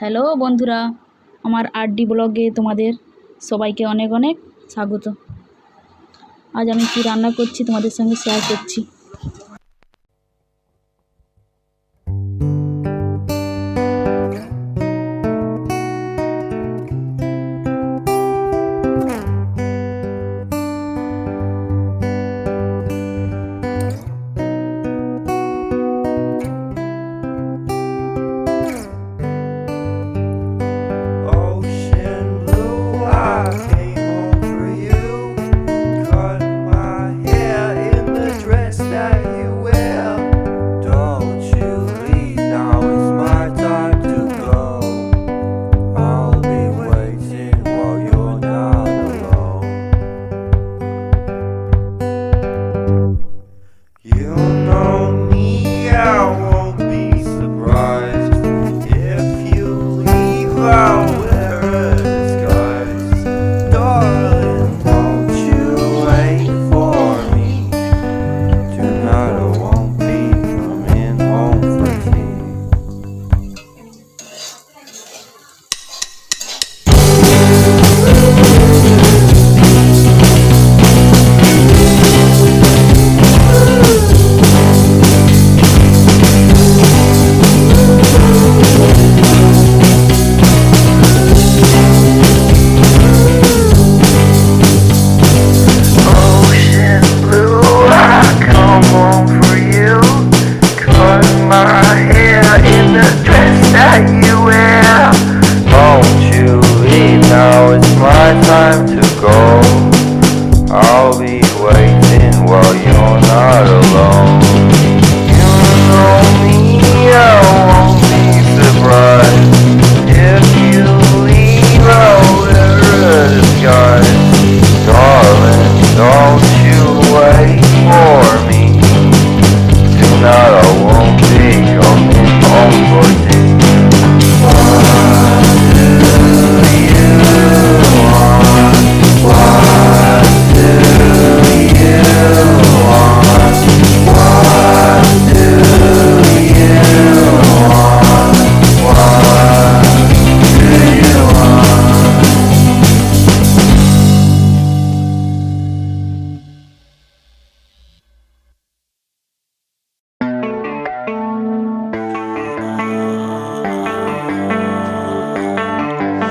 Hello বন্ধুরা, আমার RD ব্লগে তোমাদের সবাইকে অনেক অনেক স্বাগত। আজ আমি কি রান্না করছি তোমাদের সঙ্গে শেয়ার করছি।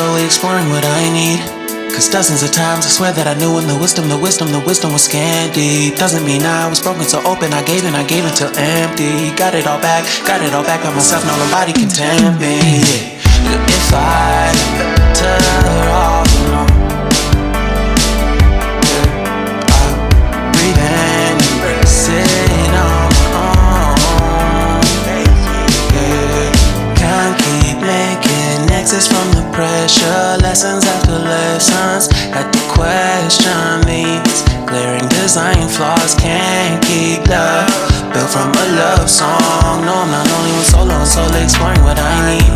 And exploring what I need. Cause dozens of times I swear that I knew when the wisdom, the wisdom, the wisdom was scanty. Doesn't mean I was broken so open, I gave and I gave until empty. Got it all back, got it all back by myself, now nobody can tempt me. If I design flaws. Can't keep love built from a love song. No, I'm not only with solo and solo exploring what I need.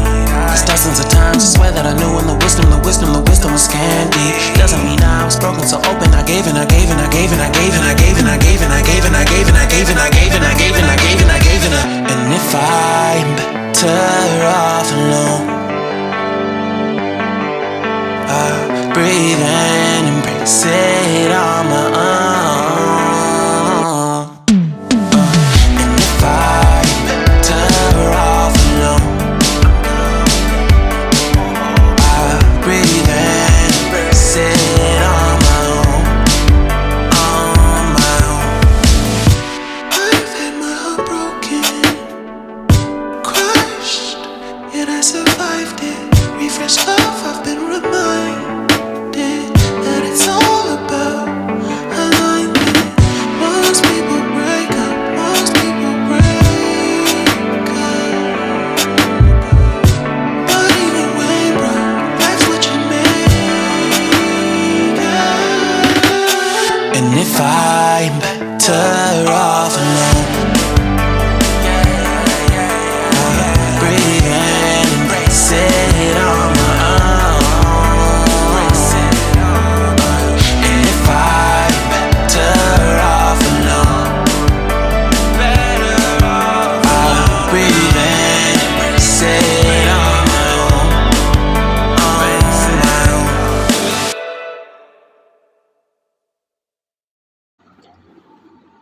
Cause dozens of times I swear that I knew when the wisdom, the wisdom, the wisdom was candy. Doesn't mean I was broken so open. I gave and I gave and I gave and I gave and I gave and I gave and I gave and I gave and I gave and I gave and I gave and I gave and I gave and I gave and if I'm better off alone. I breathe in, embrace it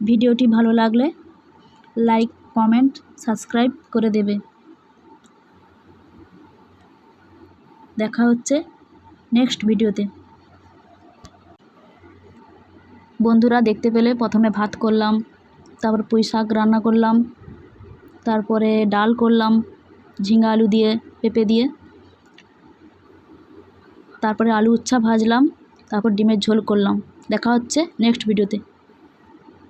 ভিডিওটি ভালো লাগলে like, comment, subscribe করে দেবে। দেখা হচ্ছে next ভিডিওতে। বন্ধুরা দেখতে পেলে প্রথমে ভাত করলাম, তারপর পুঁই শাক রান্না করলাম, তারপরে ডাল করলাম, ঝিঙা আলু দিয়ে, পেঁপে দিয়ে। তারপরে আলু উচ্ছা ভাজলাম, তারপর ডিমের ঝোল করলাম। দেখা হচ্ছে নেক্সট ভিডিওতে।